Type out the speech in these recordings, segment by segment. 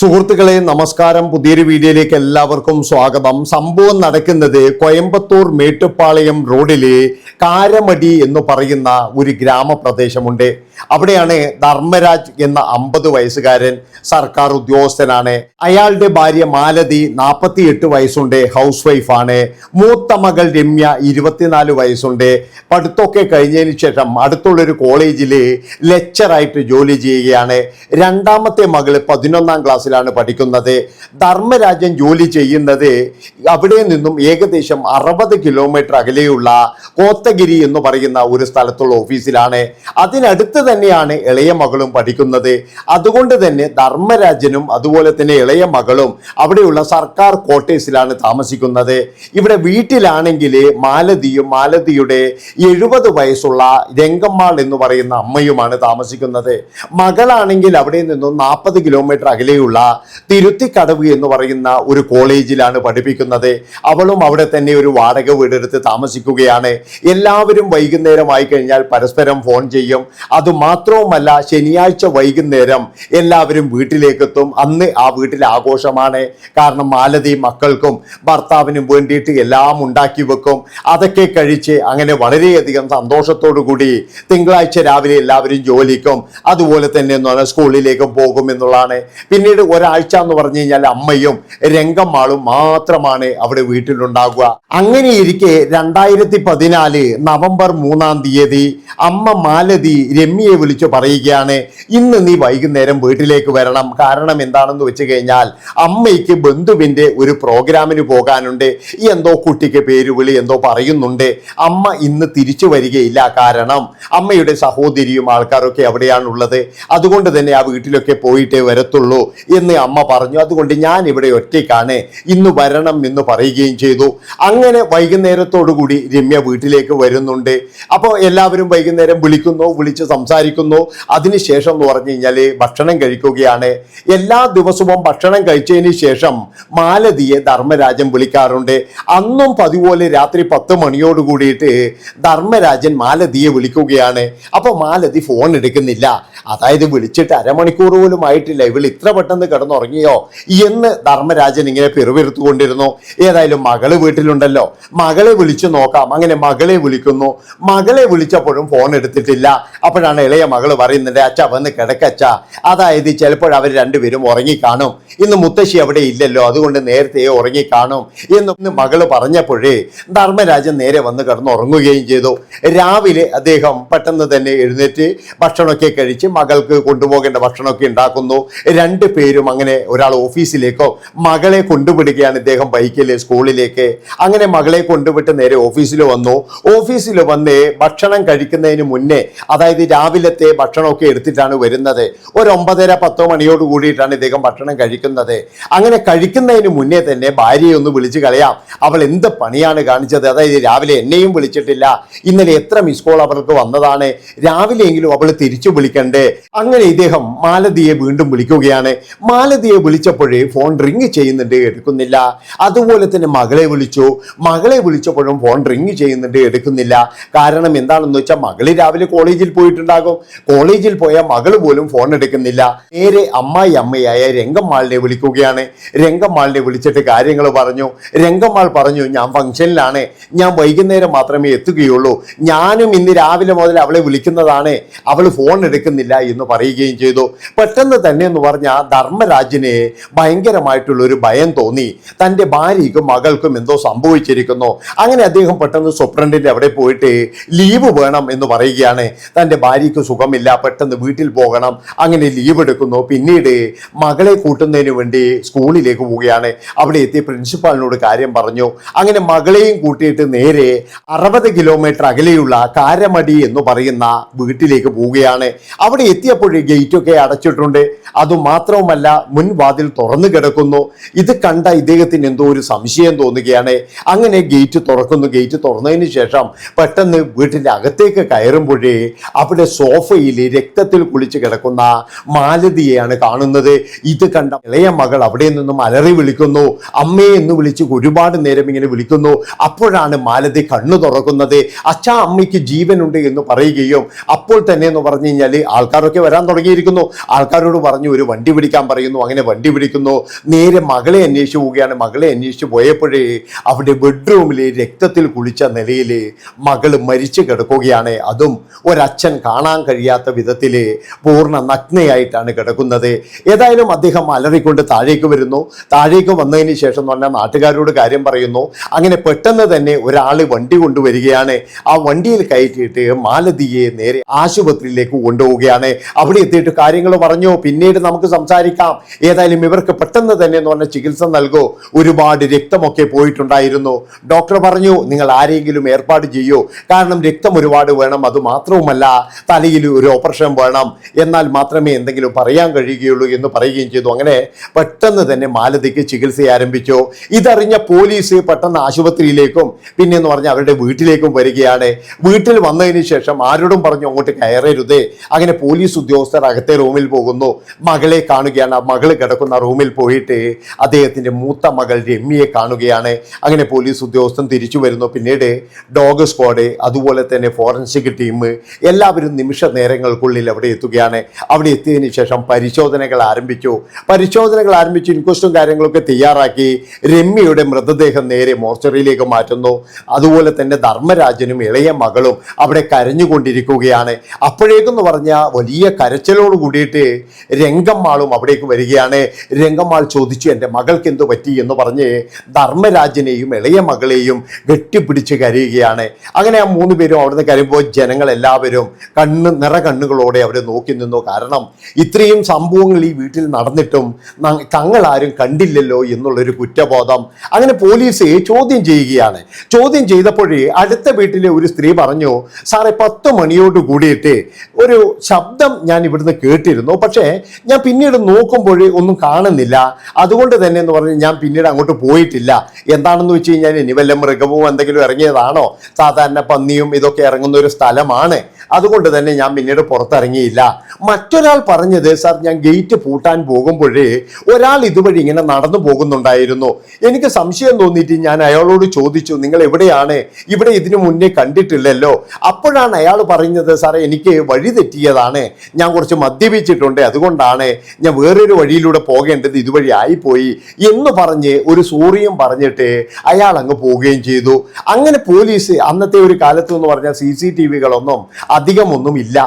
സുഹൃത്തുക്കളെ നമസ്കാരം. പുതിയൊരു വീഡിയോയിലേക്ക് എല്ലാവർക്കും സ്വാഗതം. സംഭവം നടക്കുന്നത് കോയമ്പത്തൂർ മേട്ടുപ്പാളയം റോഡിലെ കാരമടി എന്ന് പറയുന്ന ഒരു ഗ്രാമപ്രദേശമുണ്ട്. അവിടെയാണ് ധർമ്മരാജ് എന്ന അമ്പത് വയസ്സുകാരൻ സർക്കാർ ഉദ്യോഗസ്ഥനാണ്. അയാളുടെ ഭാര്യ മാലതി നാൽപ്പത്തിയെട്ട് വയസ്സുണ്ട് ഹൗസ് വൈഫാണ് മൂത്ത മകൾ രമ്യ ഇരുപത്തിനാല് വയസ്സുണ്ട്. പഠിത്തമൊക്കെ കഴിഞ്ഞതിന് ശേഷം അടുത്തുള്ളൊരു കോളേജിൽ ലെക്ചറായിട്ട് ജോലി ചെയ്യുകയാണ്. രണ്ടാമത്തെ മകൾ പതിനൊന്നാം ക്ലാസ്സിലാണ് പഠിക്കുന്നത്. ധർമ്മരാജൻ ജോലി ചെയ്യുന്നത് അവിടെ നിന്നും ഏകദേശം അറുപത് കിലോമീറ്റർ അകലെയുള്ള കോത്തഗിരി എന്ന് പറയുന്ന ഒരു സ്ഥലത്തുള്ള ഓഫീസിലാണ്. അതിനടുത്ത് തന്നെയാണ് ഇളയ മകളും പഠിക്കുന്നത്. അതുകൊണ്ട് തന്നെ ധർമ്മരാജനും അതുപോലെ തന്നെ ഇളയ മകളും അവിടെയുള്ള സർക്കാർ ക്വാർട്ടേഴ്സിലാണ് താമസിക്കുന്നത്. ഇവിടെ വീട്ടിലാണെങ്കിൽ മാലതിയും മാലതിയുടെ എഴുപത് വയസ്സുള്ള രംഗമ്മാൾ എന്ന് പറയുന്ന അമ്മയുമാണ് താമസിക്കുന്നത്. മകളാണെങ്കിൽ അവിടെ നിന്നും നാൽപ്പത് കിലോമീറ്റർ അകലെയുള്ള തിരുത്തിക്കടവ് എന്ന് പറയുന്ന ഒരു കോളേജിലാണ് പഠിപ്പിക്കുന്നത്. അവളും അവിടെ തന്നെ ഒരു വാടക വീടെടുത്ത് താമസിക്കുകയാണ്. എല്ലാവരും വൈകുന്നേരമായി കഴിഞ്ഞാൽ പരസ്പരം ഫോൺ ചെയ്യും. അത് മാത്രവുമല്ല ശനിയാഴ്ച വൈകുന്നേരം എല്ലാവരും വീട്ടിലേക്കെത്തും. അന്ന് ആ വീട്ടിൽ ആഘോഷമാണ്. കാരണം മാലതി മക്കൾക്കും ഭർത്താവിനും വേണ്ടിയിട്ട് എല്ലാം ഉണ്ടാക്കി വെക്കും. അതൊക്കെ കഴിച്ച് അങ്ങനെ വളരെയധികം സന്തോഷത്തോടു കൂടി തിങ്കളാഴ്ച രാവിലെ എല്ലാവരും ജോലിക്കും അതുപോലെ തന്നെ സ്കൂളിലേക്കും പോകും എന്നുള്ളതാണ്. പിന്നീട് ഒരാഴ്ച എന്ന് പറഞ്ഞു കഴിഞ്ഞാൽ അമ്മയും രംഗമ്മാളും മാത്രമാണ് അവിടെ വീട്ടിലുണ്ടാകുക അങ്ങനെ ഇരിക്കെ രണ്ടായിരത്തി പതിനാല് നവംബർ മൂന്നാം തീയതി അമ്മ മാലതി രമ്യയെ വിളിച്ചു പറയുകയാണ് ഇന്ന് നീ വൈകുന്നേരം വീട്ടിലേക്ക് വരണം. കാരണം എന്താണെന്ന് വെച്ച് കഴിഞ്ഞാൽ അമ്മയ്ക്ക് ബന്ധുവിന്റെ ഒരു പ്രോഗ്രാമിന് പോകാനുണ്ട്. എന്തോ കുട്ടിക്ക് പേര് വിളി എന്തോ പറയുന്നുണ്ട്. അമ്മ ഇന്ന് തിരിച്ചു വരികയില്ല. കാരണം അമ്മയുടെ സഹോദരിയും ആൾക്കാരൊക്കെ അവിടെയാണുള്ളത്. അതുകൊണ്ട് തന്നെ ആ വീട്ടിലൊക്കെ പോയിട്ടേ വരത്തുള്ളൂ. എന്ന് അമ്മ പറഞ്ഞു. അതുകൊണ്ട് ഞാൻ ഇവിടെ ഒറ്റയ്ക്കാണ്. ഇന്ന് വരണം എന്ന് പറയുകയും ചെയ്തു. അങ്ങനെ വൈകുന്നേരത്തോടുകൂടി രമ്യ വീട്ടിലേക്ക് വരുന്നുണ്ട്. അപ്പോൾ എല്ലാവരും വൈകുന്നേരം വിളിക്കുന്നു വിളിച്ച് സംസാരിക്കുന്നു. അതിനുശേഷം എന്ന് പറഞ്ഞു കഴിഞ്ഞാൽ ഭക്ഷണം കഴിക്കുകയാണ്. എല്ലാ ദിവസവും ഭക്ഷണം കഴിച്ചതിന് ശേഷം മാലതിയെ ധർമ്മരാജൻ വിളിക്കാറുണ്ട്. അന്നും പതിപോലെ രാത്രി പത്ത് മണിയോട് കൂടിയിട്ട് ധർമ്മരാജൻ മാലതിയെ വിളിക്കുകയാണ്. അപ്പോൾ മാലതി ഫോൺ എടുക്കുന്നില്ല. അതായത് വിളിച്ചിട്ട് അരമണിക്കൂർ പോലും ആയിട്ടില്ല. ഇവൾ ഇത്ര പെട്ടെന്ന് കിടന്നുറങ്ങിയോ? എന്ന് ധർമ്മരാജൻ ഇങ്ങനെ പിറുപിരുത്തുകൊണ്ടിരുന്നു ഏതായാലും മകൾ വീട്ടിലുണ്ടല്ലോ. മകളെ വിളിച്ചു നോക്കാം. അങ്ങനെ മകളെ വിളിക്കുന്നു. മകളെ വിളിച്ചപ്പോഴും ഫോൺ എടുത്തിട്ടില്ല. അപ്പോഴാണ് ഇളയ മകൾ പറയുന്നുണ്ട് അച്ഛ വന്ന് കിടക്കച്ച. അതായത് ചിലപ്പോൾ അവർ രണ്ടുപേരും ഉറങ്ങിക്കാണും. ഇന്ന് മുത്തശ്ശി അവിടെ ഇല്ലല്ലോ. അതുകൊണ്ട് നേരത്തെ ഉറങ്ങിക്കാണും. എന്ന് മകൾ പറഞ്ഞപ്പോഴേ ധർമ്മരാജൻ നേരെ വന്ന് കിടന്നുറങ്ങുകയും ചെയ്തു. രാവിലെ അദ്ദേഹം പെട്ടെന്ന് തന്നെ എഴുന്നേറ്റ് ഭക്ഷണമൊക്കെ കഴിച്ച് മകൾക്ക് കൊണ്ടുപോകേണ്ട ഭക്ഷണമൊക്കെ ഉണ്ടാക്കുന്നു. രണ്ട് പേരും അങ്ങനെ ഒരാൾ ഓഫീസിലേക്കോ മകളെ കൊണ്ടുവിടുകയാണ് ഇദ്ദേഹം ബൈക്കിൽ സ്കൂളിലേക്ക്. അങ്ങനെ മകളെ കൊണ്ടുവിട്ട് നേരെ ഓഫീസിൽ വന്നു. ഓഫീസിൽ വന്ന് ഭക്ഷണം കഴിക്കുന്നതിന് മുന്നേ അതായത് രാവിലത്തെ ഭക്ഷണമൊക്കെ എടുത്തിട്ടാണ് വരുന്നത്. ഒരു ഒമ്പതര പത്തോ മണിയോട് കൂടിയിട്ടാണ് ഇദ്ദേഹം ഭക്ഷണം കഴിക്കുന്നത്. അങ്ങനെ കഴിക്കുന്നതിന് മുന്നേ തന്നെ ഭാര്യയെ ഒന്ന് വിളിച്ചു കളയാം. അവൾ എന്ത് പണിയാണ് കാണിച്ചത്? അതായത് രാവിലെ എന്നെയും വിളിച്ചിട്ടില്ല. ഇന്നലെ എത്ര മിസ് കോൾ അവർക്ക് വന്നതാണ്? രാവിലെയെങ്കിലും അവൾ തിരിച്ചു വിളിക്കണ്ടേ? അങ്ങനെ ഇദ്ദേഹം മാലതിയെ വീണ്ടും വിളിക്കുകയാണ്. മാലതിയെ വിളിച്ചപ്പോഴേ ഫോൺ റിങ് ചെയ്യുന്നുണ്ട് എടുക്കുന്നില്ല. അതുപോലെ തന്നെ മകളെ വിളിച്ചു. മകളെ വിളിച്ചപ്പോഴും ഫോൺ റിങ് ചെയ്യുന്നുണ്ട് എടുക്കുന്നില്ല. കാരണം എന്താണെന്ന് വെച്ചാൽ മകൾ രാവിലെ കോളേജിൽ പോയിട്ടുണ്ടാകും. കോളേജിൽ പോയ മകൾ പോലും ഫോൺ എടുക്കുന്നില്ല. നേരെ അമ്മായി അമ്മയായ രംഗമ്മാളിനെ വിളിക്കുകയാണ്. രംഗമ്മാളിനെ വിളിച്ചിട്ട് കാര്യങ്ങൾ പറഞ്ഞു. രംഗമ്മാൾ പറഞ്ഞു ഞാൻ ഫംഗ്ഷനിലാണ് ഞാൻ വൈകുന്നേരം മാത്രമേ എത്തുകയുള്ളൂ. ഞാനും ഇന്ന് രാവിലെ മുതൽ അവളെ വിളിക്കുന്നതാണ്. അവൾ ഫോൺ എടുക്കുന്നില്ല എന്ന് പറയുകയും ചെയ്തു. പെട്ടെന്ന് തന്നെ എന്ന് പറഞ്ഞാൽ ധർമ്മരാജിന് ഭയങ്കരമായിട്ടുള്ള ഒരു ഭയം തോന്നി. തന്റെ ഭാര്യയ്ക്കും മകൾക്കും എന്തോ സംഭവിച്ചിരിക്കുന്നു. അങ്ങനെ അദ്ദേഹം പെട്ടെന്ന് സുപ്രണ്ടിന്റെ അവിടെ പോയിട്ട് ലീവ് വേണം എന്ന് പറയുകയാണ്. തന്റെ ഭാര്യയ്ക്ക് സുഖമില്ല പെട്ടെന്ന് വീട്ടിൽ പോകണം അങ്ങനെ ലീവ് എടുക്കുന്നു. പിന്നീട് മകളെ കൂട്ടുന്നതിന് വേണ്ടി സ്കൂളിലേക്ക് പോവുകയാണ്. അവിടെ എത്തി പ്രിൻസിപ്പാളിനോട് കാര്യം പറഞ്ഞു. അങ്ങനെ മകളെയും കൂട്ടിയിട്ട് നേരെ അറുപത് കിലോമീറ്റർ അകലെയുള്ള കാരമടി എന്ന് പറയുന്ന വീട്ടിലേക്ക് പോവുകയാണ്. അവിടെ എത്തിയപ്പോഴേ ഗേറ്റൊക്കെ അടച്ചിട്ടുണ്ട്. അതുമാത്രവുമല്ല മുൻവാതിൽ തുറന്നു കിടക്കുന്നു. ഇത് കണ്ട ഇദ്ദേഹത്തിന് എന്തോ ഒരു സംശയം തോന്നുകയാണ്. അങ്ങനെ ഗേറ്റ് തുറക്കുന്നു. ഗേറ്റ് തുറന്നതിന് ശേഷം പെട്ടെന്ന് വീട്ടിന്റെ അകത്തേക്ക് കയറുമ്പോഴേ അവിടെ സോഫയിൽ രക്തത്തിൽ കുളിച്ച് കിടക്കുന്ന മാലതിയെയാണ് കാണുന്നത്. ഇത് കണ്ട ഇളയ മകൾ അവിടെ നിന്നും അലറി വിളിക്കുന്നു. അമ്മയെ എന്ന് വിളിച്ച് ഒരുപാട് നേരം ഇങ്ങനെ വിളിക്കുന്നു. അപ്പോഴാണ് മാലതി കണ്ണു തുറക്കുന്നത്. അച്ഛാ അമ്മയ്ക്ക് ജീവനുണ്ട് എന്ന് പറയുകയും അപ്പോൾ തന്നെ എന്ന് പറഞ്ഞു കഴിഞ്ഞാൽ ആൾക്കാരൊക്കെ വരാൻ തുടങ്ങിയിരിക്കുന്നു. ആൾക്കാരോട് പറഞ്ഞു ഒരു വണ്ടി പിടിക്കാൻ പറയുന്നു അങ്ങനെ വണ്ടി പിടിക്കുന്നു നേരെ മകളെ അന്വേഷിച്ച് പോവുകയാണ്. മകളെ അന്വേഷിച്ച് പോയപ്പോഴേ അവിടെ ബെഡ്റൂമിൽ രക്തത്തിൽ കുളിച്ച നിലയിൽ മകൾ മരിച്ചു കിടക്കുകയാണ്. അതും ഒരച്ഛൻ കാണാൻ കഴിയാത്ത വിധത്തിൽ പൂർണ നഗ്നയായിട്ടാണ് കിടക്കുന്നത്. ഏതായാലും അദ്ദേഹം അലറിക്കൊണ്ട് താഴേക്ക് വരുന്നു. താഴേക്ക് വന്നതിന് ശേഷം എന്ന് പറഞ്ഞാൽ നാട്ടുകാരോട് കാര്യം പറയുന്നു. അങ്ങനെ പെട്ടെന്ന് തന്നെ ഒരാൾ വണ്ടി കൊണ്ടുവരികയാണ്. ആ വണ്ടിയിൽ കയറ്റിയിട്ട് മാലതിയെ നേരെ ആശുപത്രിയിലേക്ക് കൊണ്ടുപോവുകയാണ്. അവിടെ എത്തിയിട്ട് കാര്യങ്ങൾ പറഞ്ഞു. പിന്നീട് നമുക്ക് സംസാരിക്കാം. ഏതായാലും ഇവർക്ക് പെട്ടെന്ന് തന്നെ എന്ന് പറഞ്ഞ ചികിത്സ നൽകൂ. ഒരുപാട് രക്തമൊക്കെ പോയിട്ടുണ്ടായിരുന്നു. ഡോക്ടർ പറഞ്ഞു നിങ്ങൾ ആരെങ്കിലും ഏർപ്പാട് ചെയ്യൂ? കാരണം രക്തം ഒരുപാട് വേണം അത് മാത്രവുമല്ല തലയിൽ ഒരു ഓപ്പറേഷൻ വേണം. എന്നാൽ മാത്രമേ എന്തെങ്കിലും പറയാൻ കഴിയുകയുള്ളൂ എന്ന് പറയുകയും ചെയ്തു. അങ്ങനെ പെട്ടെന്ന് തന്നെ മാലതിക്ക് ചികിത്സ ആരംഭിച്ചു. ഇതറിഞ്ഞ പോലീസ് പെട്ടെന്ന് ആശുപത്രിയിലേക്കും പിന്നെ എന്ന് പറഞ്ഞാൽ അവരുടെ വീട്ടിലേക്കും വരികയാണ്. വീട്ടിൽ വന്നതിന് ശേഷം ആരോടും പറഞ്ഞു അങ്ങോട്ട് കയറരുതേ. അങ്ങനെ പോലീസ് ഉദ്യോഗസ്ഥർ അകത്തെ റൂമിൽ പോകുന്നു. മകളെ കാണുകയാണ്. ആ മകൾ കിടക്കുന്ന റൂമിൽ പോയിട്ട് അദ്ദേഹത്തിന്റെ മൂത്ത മകൾ രമ്യയെ കാണുകയാണ്. അങ്ങനെ പോലീസ് ഉദ്യോഗസ്ഥൻ തിരിച്ചു വരുന്നു. പിന്നീട് ഡോഗ് സ്ക്വാഡ് അതുപോലെ തന്നെ ഫോറൻസിക് ടീം എല്ലാവരും നിമിഷ നേരങ്ങൾക്കുള്ളിൽ അവിടെ എത്തുകയാണ്. അവിടെ എത്തിയതിനു ശേഷം പരിശോധനകൾ ആരംഭിച്ചു. പരിശോധനകൾ ആരംഭിച്ച് ഇൻക്വസ്റ്റും കാര്യങ്ങളൊക്കെ തയ്യാറാക്കി രമ്യയുടെ മൃതദേഹം നേരെ മോർച്ചറിയിലേക്ക് മാറ്റുന്നു. അതുപോലെ തന്നെ ധർമ്മരാജനും ഇളയ മകളും അവിടെ കരഞ്ഞുകൊണ്ടിരിക്കുകയാണ്. അപ്പോഴേക്കെന്ന് പറഞ്ഞ വലിയ കരച്ചിലോട് കൂടിയിട്ട് രംഗമ്മാളും അവിടേക്ക് വരികയാണ്. രംഗമാൾ ചോദിച്ചു എന്റെ മകൾക്ക് എന്ത് പറ്റി? എന്ന് പറഞ്ഞ് ധർമ്മരാജനെയും ഇളയ മകളെയും കെട്ടിപ്പിടിച്ച് കരയുകയാണ്. അങ്ങനെ ആ മൂന്ന് പേരും അവിടുന്ന് കരയുമ്പോൾ ജനങ്ങളെല്ലാവരും കണ്ണ് നിറ കണ്ണുകളോടെ അവരെ നോക്കി നിന്നു. കാരണം ഇത്രയും സംഭവങ്ങൾ ഈ വീട്ടിൽ നടന്നിട്ടും ന- തങ്ങളാരും കണ്ടില്ലല്ലോ എന്നുള്ളൊരു കുറ്റബോധം. അങ്ങനെ പോലീസ് ചോദ്യം ചെയ്യുകയാണ്. ചോദ്യം ചെയ്തപ്പോഴേ അടുത്ത വീട്ടിലെ ഒരു സ്ത്രീ പറഞ്ഞു സാറേ പത്ത് മണിയോട് കൂടിയിട്ട് ഒരു ശബ്ദം ഞാൻ ഇവിടുന്ന് കേട്ടിരുന്നു. പക്ഷേ ഞാൻ പിന്നീട് നോക്കുമ്പോൾ ഒന്നും കാണുന്നില്ല. അതുകൊണ്ട് തന്നെ എന്ന് പറഞ്ഞ് ഞാൻ പിന്നീട് അങ്ങോട്ട് പോയിട്ടില്ല. എന്താണെന്ന് വെച്ച് കഴിഞ്ഞാൽ ഇനി വല്ല മൃഗവും എന്തെങ്കിലും ഇറങ്ങിയതാണോ? സാധാരണ പന്നിയും ഇതൊക്കെ ഇറങ്ങുന്ന ഒരു സ്ഥലമാണ്. അതുകൊണ്ട് തന്നെ ഞാൻ പിന്നീട് പുറത്തിറങ്ങിയില്ല. മറ്റൊരാൾ പറഞ്ഞത് സാർ ഞാൻ ഗേറ്റ് പൂട്ടാൻ പോകുമ്പോഴേ ഒരാൾ ഇതുവഴി ഇങ്ങനെ നടന്നു പോകുന്നുണ്ടായിരുന്നു. എനിക്ക് സംശയം തോന്നിയിട്ട് ഞാൻ അയാളോട് ചോദിച്ചു നിങ്ങൾ എവിടെയാണ്? ഇവിടെ ഇതിനു മുന്നേ കണ്ടിട്ടില്ലല്ലോ. അപ്പോഴാണ് അയാൾ പറഞ്ഞത് സാറേ എനിക്ക് വഴി തെറ്റിയതാണ് ഞാൻ കുറച്ച് മദ്യപിച്ചിട്ടുണ്ട്. അതുകൊണ്ടാണ് ഞാൻ വേറൊരു വഴിയിലൂടെ പോകേണ്ടത് ഇതുവഴി ആയിപ്പോയി എന്ന് പറഞ്ഞ് ഒരു സൂറിയും പറഞ്ഞിട്ട് അയാൾ അങ്ങ് പോവുകയും ചെയ്തു. അങ്ങനെ പോലീസ് അന്നത്തെ ഒരു കാലത്ത് എന്ന് പറഞ്ഞാൽ സി സി ടി വികളൊന്നും അധികമൊന്നും ഇല്ല.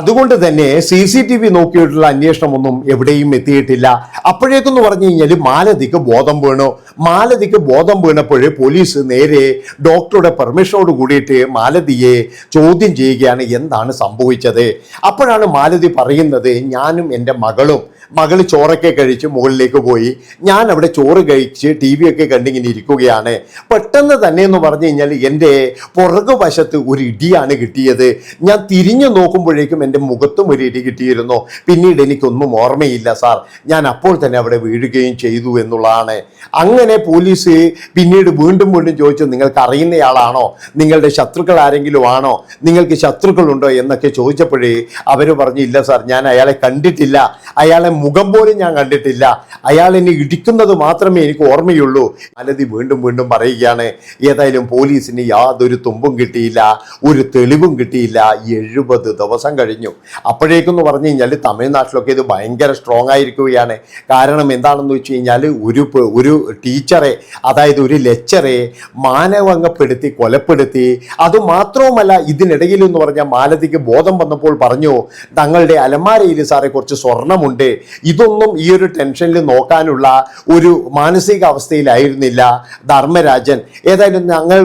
അതുകൊണ്ട് തന്നെ സി സി ടി വി നോക്കിയിട്ടുള്ള അന്വേഷണമൊന്നും എവിടെയും എത്തിയിട്ടില്ല. അപ്പോഴേക്കെന്ന് പറഞ്ഞു കഴിഞ്ഞാൽ മാലതിക്ക് ബോധം വീണു. മാലതിക്ക് ബോധം വീണപ്പോഴേ പോലീസ് നേരെ ഡോക്ടറുടെ പെർമിഷനോട് കൂടിയിട്ട് മാലതിയെ ചോദ്യം ചെയ്യുകയാണ് എന്താണ് സംഭവിച്ചത്. അപ്പോഴാണ് മാലതി പറയുന്നത് ഞാനും എന്റെ മകളും മകൾ ചോറൊക്കെ കഴിച്ച് മുകളിലേക്ക് പോയി. ഞാൻ അവിടെ ചോറ് കഴിച്ച് ടി വി ഒക്കെ കണ്ടിങ്ങനെ ഇരിക്കുകയാണ്. പെട്ടെന്ന് തന്നെ എന്ന് പറഞ്ഞു കഴിഞ്ഞാൽ എന്റെ പുറകു വശത്ത് ഒരു ഇടിയാണ് കിട്ടിയത്. ഞാൻ തിരിഞ്ഞു നോക്കുമ്പോഴേക്കും എന്റെ മുഖത്തും ഒരു ഇടി കിട്ടിയിരുന്നു. പിന്നീട് എനിക്കൊന്നും ഓർമ്മയില്ല സാർ. ഞാൻ അപ്പോൾ തന്നെ അവിടെ വീഴുകയും ചെയ്തു എന്നുള്ളതാണ്. അങ്ങനെ പോലീസ് പിന്നീട് വീണ്ടും വീണ്ടും ചോദിച്ചു നിങ്ങൾക്ക് അറിയുന്നയാളാണോ? നിങ്ങളുടെ ശത്രുക്കൾ ആരെങ്കിലും ആണോ? നിങ്ങൾക്ക് ശത്രുക്കളുണ്ടോ? എന്നൊക്കെ ചോദിച്ചപ്പോഴേ അവർ പറഞ്ഞു ഇല്ല സാർ ഞാൻ അയാളെ കണ്ടിട്ടില്ല. അയാളെ മുഖം പോലും ഞാൻ കണ്ടിട്ടില്ല. അയാൾ എന്നെ ഇടിക്കുന്നത് മാത്രമേ എനിക്ക് ഓർമ്മയുള്ളൂ. അലതി വീണ്ടും വീണ്ടും പറയുകയാണ് ഏതായാലും പോലീസിന് യാതൊരു തുമ്പും കിട്ടിയില്ല ഒരു തെളിവും കിട്ടിയില്ല. എഴുപത് ദിവസം കഴിഞ്ഞു. അപ്പോഴേക്കെന്ന് പറഞ്ഞു കഴിഞ്ഞാൽ തമിഴ്നാട്ടിലൊക്കെ ഇത് ഭയങ്കര സ്ട്രോങ് ആയിരിക്കുകയാണ്. കാരണം എന്താണെന്ന് വെച്ച് കഴിഞ്ഞാൽ ഒരു ഒരു ടീച്ചറെ അതായത് ഒരു ലെക്ചറെ മാനവങ്ങപ്പെടുത്തി കൊലപ്പെടുത്തി. അതുമാത്രവുമല്ല ഇതിനിടയിൽ എന്ന് പറഞ്ഞാൽ മാലതിക്ക് ബോധം വന്നപ്പോൾ പറഞ്ഞു തങ്ങളുടെ അലമാരയിൽ സാറെ കുറച്ച് സ്വർണമുണ്ട് ഇതൊന്നും ഈ ഒരു ടെൻഷനിൽ നോക്കാനുള്ള ഒരു മാനസികാവസ്ഥയിലായിരുന്നില്ല ധർമ്മരാജൻ. ഏതായാലും ഞങ്ങൾ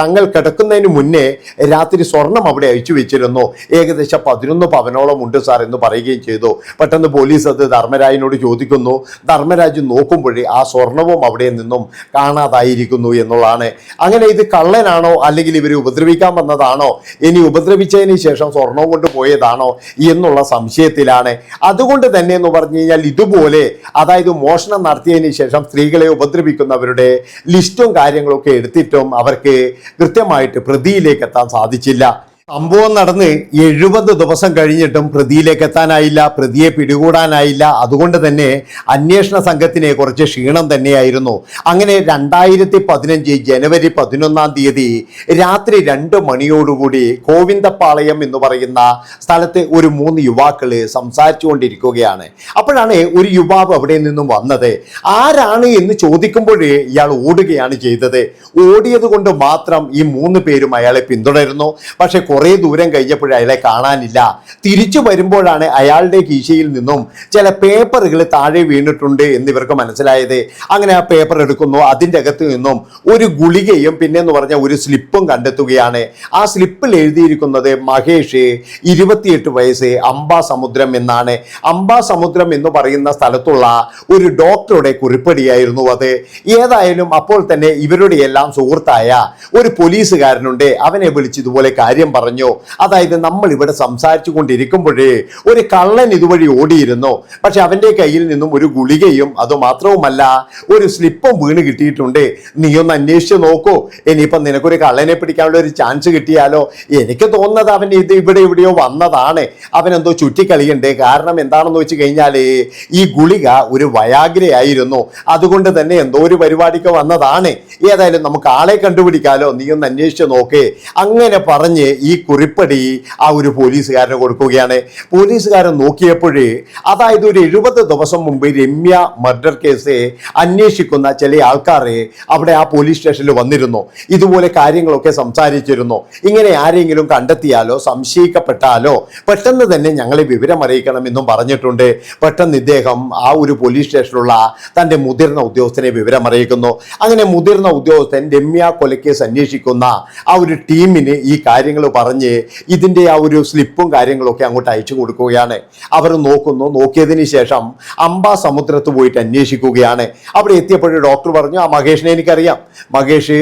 തങ്ങൾ കിടക്കുന്നതിന് മുന്നേ രാത്രി സ്വർണം അവിടെ അയച്ചു വെച്ചിരുന്നു. ഏകദേശം പതിനൊന്ന് പവനോളം ഉണ്ട് സാർ എന്ന് പറയുകയും ചെയ്തു. പെട്ടെന്ന് പോലീസ് അത് ധർമ്മരാജനോട് ചോദിക്കുന്നു. ധർമ്മരാജ് നോക്കുമ്പോഴേ ആ സ്വർണവും അവിടെ നിന്നും കാണാതായിരിക്കുന്നു എന്നുള്ളതാണ്. അങ്ങനെ ഇത് കള്ളനാണോ അല്ലെങ്കിൽ ഇവർ ഉപദ്രവിക്കാൻ വന്നതാണോ? ഇനി ഉപദ്രവിച്ചതിന് ശേഷം സ്വർണവും കൊണ്ട് പോയതാണോ എന്നുള്ള സംശയത്തിലാണ്. അതുകൊണ്ട് തന്നെ എന്ന് പറഞ്ഞു കഴിഞ്ഞാൽ ഇതുപോലെ അതായത് മോഷണം നടത്തിയതിന് ശേഷം സ്ത്രീകളെ ഉപദ്രവിക്കുന്നവരുടെ ലിസ്റ്റും കാര്യങ്ങളൊക്കെ എടുത്തിട്ടും അവർക്ക് കൃത്യമായിട്ട് പ്രതിയിലേക്ക് എത്താൻ സാധിച്ചില്ല. സംഭവം നടന്ന് എഴുപത് ദിവസം കഴിഞ്ഞിട്ടും പ്രതിയിലേക്ക് എത്താനായില്ല പ്രതിയെ പിടികൂടാനായില്ല. അതുകൊണ്ട് തന്നെ അന്വേഷണ സംഘത്തിന് കുറച്ച് ക്ഷീണം തന്നെയായിരുന്നു. അങ്ങനെ രണ്ടായിരത്തി പതിനഞ്ച് ജനുവരി പതിനൊന്നാം തീയതി രാത്രി രണ്ട് മണിയോടുകൂടി ഗോവിന്ദപ്പാളയം എന്ന് പറയുന്ന സ്ഥലത്ത് ഒരു മൂന്ന് യുവാക്കൾ സംസാരിച്ചു കൊണ്ടിരിക്കുകയാണ് അപ്പോഴാണ് ഒരു യുവാവ് അവിടെ നിന്നും വന്നത്. ആരാണ് എന്ന് ചോദിക്കുമ്പോഴേ ഇയാൾ ഓടുകയാണ് ചെയ്തത്. ഓടിയത് കൊണ്ട് മാത്രം ഈ മൂന്ന് പേരും അയാളെ പിന്തുടരുന്നു. പക്ഷെ കുറേ ദൂരം കഴിഞ്ഞപ്പോഴും അയാളെ കാണാനില്ല. തിരിച്ചു വരുമ്പോഴാണ് അയാളുടെ കീശയിൽ നിന്നും ചില പേപ്പറുകൾ താഴെ വീണിട്ടുണ്ട് എന്നിവർക്ക് മനസ്സിലായത്. അങ്ങനെ ആ പേപ്പർ എടുക്കുന്നു. അതിന്റെ അകത്ത് നിന്നും ഒരു ഗുളികയും പിന്നെ എന്ന് പറഞ്ഞ ഒരു സ്ലിപ്പും കണ്ടെത്തുകയാണ്. ആ സ്ലിപ്പിൽ എഴുതിയിരിക്കുന്നത് മഹേഷ് ഇരുപത്തിയെട്ട് വയസ്സ് അംബാസമുദ്രം എന്നാണ്. അംബാസമുദ്രം എന്ന് പറയുന്ന സ്ഥലത്തുള്ള ഒരു ഡോക്ടറുടെ കുറിപ്പടിയായിരുന്നു അത്. ഏതായാലും അപ്പോൾ തന്നെ ഇവരുടെ എല്ലാം സുഹൃത്തായ ഒരു പോലീസുകാരനുണ്ട്. അവനെ വിളിച്ച് ഇതുപോലെ കാര്യം പറഞ്ഞു അതായത് നമ്മൾ ഇവിടെ സംസാരിച്ചു കൊണ്ടിരിക്കുമ്പോഴേ ഒരു കള്ളൻ ഇതുവഴി ഓടിയിരുന്നു. പക്ഷെ അവന്റെ കയ്യിൽ നിന്നും ഒരു ഗുളികയും അതുമാത്രവുമല്ല ഒരു സ്ലിപ്പും വീണ് കിട്ടിയിട്ടുണ്ട്. നീ ഒന്ന് അന്വേഷിച്ച് നോക്കൂ. ഇനിയിപ്പം നിനക്കൊരു കള്ളനെ പിടിക്കാനുള്ള ഒരു ചാൻസ് കിട്ടിയാലോ? എനിക്ക് തോന്നുന്നത് അവൻ ഇത് ഇവിടെ എവിടെയോ വന്നതാണ്. അവൻ എന്തോ ചുറ്റിക്കളിയുണ്ട്. കാരണം എന്താണെന്ന് വെച്ച് കഴിഞ്ഞാൽ ഈ ഗുളിക ഒരു വയാഗ്രയായിരുന്നു അതുകൊണ്ട് തന്നെ എന്തോ ഒരു പരിപാടിക്ക് വന്നതാണ്. ഏതായാലും നമുക്ക് ആളെ കണ്ടുപിടിക്കാലോ? നീ ഒന്ന് അന്വേഷിച്ച് നോക്കേ. അങ്ങനെ പറഞ്ഞ് ഈ കുറിപ്പടി ആ ഒരു പോലീസുകാരന് കൊടുക്കുകയാണ്. പോലീസുകാരൻ നോക്കിയപ്പോഴേ അതായത് ഒരു എഴുപത് ദിവസം മുമ്പ് രമ്യ മർഡർ കേസ് അന്വേഷിക്കുന്ന ചില ആൾക്കാർ അവിടെ ആ പോലീസ് സ്റ്റേഷനിൽ വന്നിരുന്നു. ഇതുപോലെ കാര്യങ്ങളൊക്കെ സംസാരിച്ചിരുന്നു. ഇങ്ങനെ ആരെങ്കിലും കണ്ടെത്തിയാലോ സംശയിക്കപ്പെട്ടാലോ പെട്ടെന്ന് തന്നെ ഞങ്ങളെ വിവരം അറിയിക്കണമെന്നും പറഞ്ഞിട്ടുണ്ട്. പെട്ടെന്ന് ഇദ്ദേഹം ആ ഒരു പോലീസ് സ്റ്റേഷനിലുള്ള തന്റെ മുതിർന്ന ഉദ്യോഗസ്ഥനെ വിവരം അറിയിക്കുന്നു. അങ്ങനെ മുതിർന്ന ഉദ്യോഗസ്ഥൻ രമ്യ കൊലക്കേസ് അന്വേഷിക്കുന്ന ആ ഒരു ടീമിന് ഈ കാര്യങ്ങൾ പറഞ്ഞ് ഇതിന്റെ ആ ഒരു സ്ലിപ്പും കാര്യങ്ങളൊക്കെ അങ്ങോട്ട് അയച്ചു കൊടുക്കുകയാണ്. അവർ നോക്കുന്നു. നോക്കിയതിന് ശേഷം അംബാ സമുദ്രത്ത് പോയിട്ട് അന്വേഷിക്കുകയാണ്. അവിടെ എത്തിയപ്പോഴും ഡോക്ടർ പറഞ്ഞു ആ മഹേഷിനെ എനിക്കറിയാം. മഹേഷ്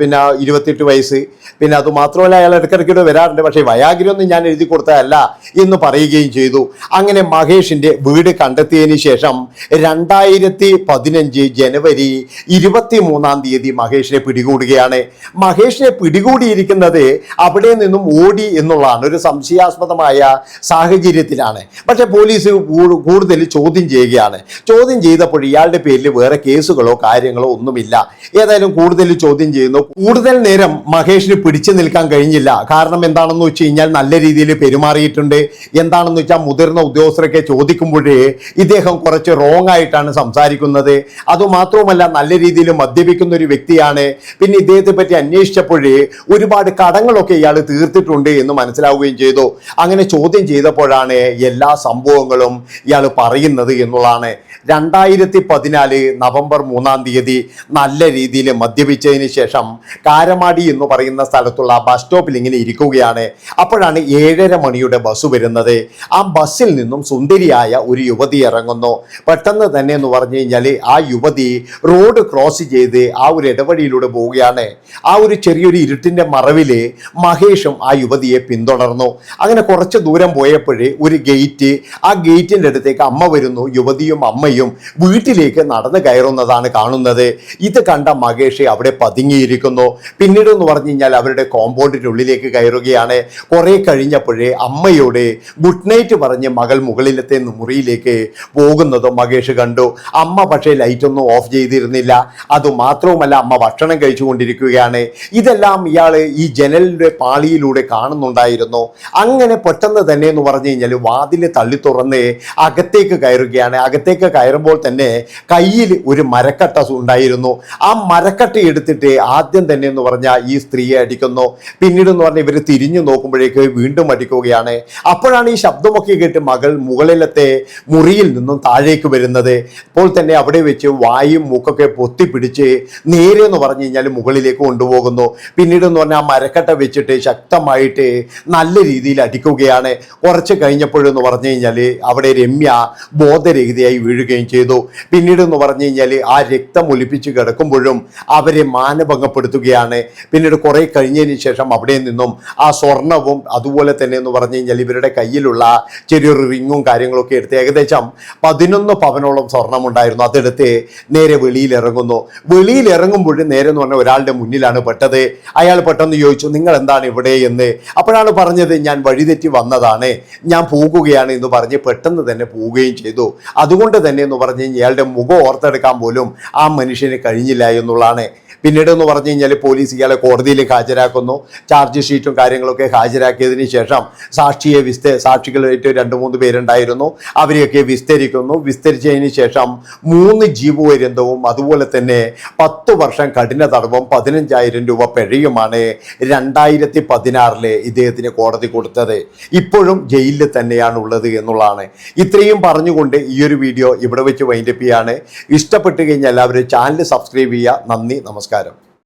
പിന്നെ ഇരുപത്തെട്ട് വയസ്സ്. പിന്നെ അത് മാത്രമല്ല അയാൾ ഇടയ്ക്കിടയ്ക്കിടെ വരാറുണ്ട്. പക്ഷേ വയാഗ്രൊന്നും ഞാൻ എഴുതി കൊടുത്തതല്ല എന്ന് പറയുകയും ചെയ്തു. അങ്ങനെ മഹേഷിന്റെ വീട് കണ്ടെത്തിയതിന് ശേഷം രണ്ടായിരത്തി പതിനഞ്ച് ജനുവരി ഇരുപത്തി മൂന്നാം തീയതി മഹേഷിനെ പിടികൂടുകയാണ്. മഹേഷിനെ പിടികൂടിയിരിക്കുന്നത് അവിടെ നിന്നും ഓടി എന്നുള്ളതാണ്. ഒരു സംശയാസ്പദമായ സാഹചര്യത്തിലാണ്. പക്ഷെ പോലീസ് കൂടുതൽ ചോദ്യം ചെയ്യുകയാണ്. ചോദ്യം ചെയ്തപ്പോൾ ഇയാളുടെ പേരിൽ വേറെ കേസുകളോ കാര്യങ്ങളോ ഒന്നുമില്ല. ഏതായാലും കൂടുതൽ ചോദ്യം ചെയ്യുന്നു. കൂടുതൽ നേരം മഹേഷിന് പിടിച്ചു നിൽക്കാൻ കഴിഞ്ഞില്ല. കാരണം എന്താണെന്ന് വെച്ച് കഴിഞ്ഞാൽ നല്ല രീതിയിൽ പെരുമാറിയിട്ടുണ്ട്. എന്താണെന്ന് വെച്ചാൽ മുതിർന്ന ഉദ്യോഗസ്ഥരൊക്കെ ചോദിക്കുമ്പോഴേ ഇദ്ദേഹം കുറച്ച് റോങ് ആയിട്ടാണ് സംസാരിക്കുന്നത്. അതുമാത്രവുമല്ല നല്ല രീതിയിൽ മദ്യപിക്കുന്ന ഒരു വ്യക്തിയാണ്. പിന്നെ ഇദ്ദേഹത്തെ പറ്റി അന്വേഷിച്ചപ്പോഴേ ഒരുപാട് കടങ്ങളൊക്കെ ഇയാൾ തീർത്തിട്ടുണ്ട് എന്ന് മനസ്സിലാവുകയും ചെയ്തു. അങ്ങനെ ചോദ്യം ചെയ്തപ്പോഴാണ് എല്ലാ സംഭവങ്ങളും ഇയാൾ പറയുന്നത് എന്നുള്ളതാണ്. രണ്ടായിരത്തി പതിനാല് നവംബർ മൂന്നാം തീയതി നല്ല രീതിയിൽ മദ്യപിച്ചതിന് ശേഷം കാരമാടി എന്ന് പറയുന്ന സ്ഥലത്തുള്ള ബസ് സ്റ്റോപ്പിൽ ഇങ്ങനെ ഇരിക്കുകയാണ്. അപ്പോഴാണ് ഏഴര മണിയുടെ ബസ് വരുന്നത്. ആ ബസ്സിൽ നിന്നും സുന്ദരിയായ ഒരു യുവതി ഇറങ്ങുന്നു. പെട്ടെന്ന് തന്നെ എന്ന് പറഞ്ഞു കഴിഞ്ഞാൽ ആ യുവതി റോഡ് ക്രോസ് ചെയ്ത് ആ ഒരു ഇടവഴിയിലൂടെ പോവുകയാണ്. ആ ഒരു ചെറിയൊരു ഇരുട്ടിന്റെ മറവിൽ മഹേഷും ആ യുവതിയെ പിന്തുടർന്നു. അങ്ങനെ കുറച്ച് ദൂരം പോയപ്പോഴേ ഒരു ഗേറ്റ് ആ ഗേറ്റിന്റെ അടുത്തേക്ക് അമ്മ വരുന്നു. യുവതിയും അമ്മയും വീട്ടിലേക്ക് നടന്നു കയറുന്നതാണ് കാണുന്നത്. ഇത് കണ്ട മഹേഷ് അവിടെ പതുങ്ങിയിരിക്കുന്നു. പിന്നീട് എന്ന് പറഞ്ഞു കഴിഞ്ഞാൽ അവരുടെ കോമ്പൗണ്ടിന്റെ ഉള്ളിലേക്ക് കയറുകയാണ്. കുറേ കഴിഞ്ഞപ്പോഴേ അമ്മയോട് ഗുഡ് നൈറ്റ് പറഞ്ഞ് മകൾ മുകളിലത്തെ മുറിയിലേക്ക് പോകുന്നത് മഹേഷ് കണ്ടു. അമ്മ പക്ഷേ ലൈറ്റൊന്നും ഓഫ് ചെയ്തിരുന്നില്ല. അതുമാത്രവുമല്ല അമ്മ ഭക്ഷണം കഴിച്ചുകൊണ്ടിരിക്കുകയാണ്. ഇതെല്ലാം ഇയാൾ ഈ ജനലിന്റെ പാളിയിലൂടെ കാണുന്നുണ്ടായിരുന്നു. അങ്ങനെ പെട്ടെന്ന് തന്നെ എന്ന് പറഞ്ഞു കഴിഞ്ഞാൽ വാതിൽ തള്ളി തുറന്ന് അകത്തേക്ക് കയറുകയാണ്. അകത്തേക്ക് കയറുമ്പോൾ തന്നെ കയ്യിൽ ഒരു മരക്കട്ട ഉണ്ടായിരുന്നു. ആ മരക്കട്ട എടുത്തിട്ട് ആദ്യം തന്നെ എന്ന് പറഞ്ഞാൽ ഈ സ്ത്രീയെ അടിക്കുന്നു. പിന്നീട് എന്ന് പറഞ്ഞാൽ ഇവർ തിരിഞ്ഞു നോക്കുമ്പോഴേക്ക് വീണ്ടും അടിക്കുകയാണ്. അപ്പോഴാണ് ഈ ശബ്ദമൊക്കെ കേട്ട് മകൾ മുകളിലത്തെ മുറിയിൽ നിന്നും താഴേക്ക് വരുന്നത്. അപ്പോൾ തന്നെ അവിടെ വെച്ച് വായും മൂക്കൊക്കെ പൊത്തിപ്പിടിച്ച് നേരെ എന്ന് പറഞ്ഞു കഴിഞ്ഞാൽ മുകളിലേക്ക് കൊണ്ടുപോകുന്നു. പിന്നീട് എന്ന് പറഞ്ഞാൽ ആ മരക്കട്ട വെച്ചിട്ട് ശക്തമായിട്ട് നല്ല രീതിയിൽ അടിക്കുകയാണ്. കുറച്ച് കഴിഞ്ഞപ്പോഴെന്ന് പറഞ്ഞു കഴിഞ്ഞാൽ അവിടെ രമ്യ ബോധരഹിതയായി വീഴുകയും ചെയ്തു. പിന്നീട് എന്ന് പറഞ്ഞു കഴിഞ്ഞാൽ ആ രക്തം ഒലിപ്പിച്ച് കിടക്കുമ്പോഴും അവരെ മാനഭംഗപ്പെടുത്തുകയാണ്. പിന്നീട് കുറേ കഴിഞ്ഞതിന് ശേഷം അവിടെ നിന്നും ആ സ്വർണവും അതുപോലെ തന്നെ എന്ന് പറഞ്ഞു കഴിഞ്ഞാൽ ഇവരുടെ കയ്യിലുള്ള ചെറിയൊരു റിങ്ങും കാര്യങ്ങളൊക്കെ എടുത്ത് ഏകദേശം പതിനൊന്ന് പവനോളം സ്വർണം ഉണ്ടായിരുന്നു. അതെടുത്ത് നേരെ വെളിയിൽ ഇറങ്ങുന്നു. വെളിയിൽ ഇറങ്ങുമ്പോൾ നേരെ എന്ന് പറഞ്ഞാൽ ഒരാളുടെ മുന്നിലാണ് പെട്ടത്. അയാൾ പെട്ടെന്ന് ചോദിച്ചു നിങ്ങൾ എന്താണ് ഇവിടെ എന്ന്. അപ്പോഴാണ് പറഞ്ഞത് ഞാൻ വഴിതെറ്റി വന്നതാണ്. ഞാൻ പോകുകയാണ് എന്ന് പറഞ്ഞ് പെട്ടെന്ന് തന്നെ പോവുകയും ചെയ്തു. അതുകൊണ്ട് തന്നെ എന്ന് പറഞ്ഞ് ഇയാളുടെ മുഖം ഓർത്തെടുക്കാൻ പോലും ആ മനുഷ്യന് കഴിഞ്ഞില്ല എന്നുള്ളതാണ് പിന്നീട് എന്ന് പറഞ്ഞു കഴിഞ്ഞാൽ പോലീസ് ഇയാളെ കോടതിയിൽ ഹാജരാക്കുന്നു. ചാർജ് ഷീറ്റും കാര്യങ്ങളൊക്കെ ഹാജരാക്കിയതിന് ശേഷം സാക്ഷിയെ വിസ്ത സാക്ഷികളായിട്ട് രണ്ട് മൂന്ന് പേരുണ്ടായിരുന്നു. അവരെയൊക്കെ വിസ്തരിക്കുന്നു. വിസ്തരിച്ചതിന് ശേഷം മൂന്ന് ജീവപര്യന്തവും അതുപോലെ തന്നെ പത്ത് വർഷം കഠിന തടവും പതിനഞ്ചായിരം രൂപ പിഴയുമാണ് രണ്ടായിരത്തി പതിനാറിലെ ഇദ്ദേഹത്തിന് കോടതി കൊടുത്തത്. ഇപ്പോഴും ജയിലിൽ തന്നെയാണ് ഉള്ളത് എന്നുള്ളതാണ്. ഇത്രയും പറഞ്ഞുകൊണ്ട് ഈ ഒരു വീഡിയോ ഇവിടെ വെച്ച് വൈൻഡപ്പ് ചെയ്യാണ്. ഇഷ്ടപ്പെട്ട് കഴിഞ്ഞാൽ എല്ലാവരും ചാനൽ സബ്സ്ക്രൈബ് ചെയ്യുക. നന്ദി നമസ്കാരം. cara.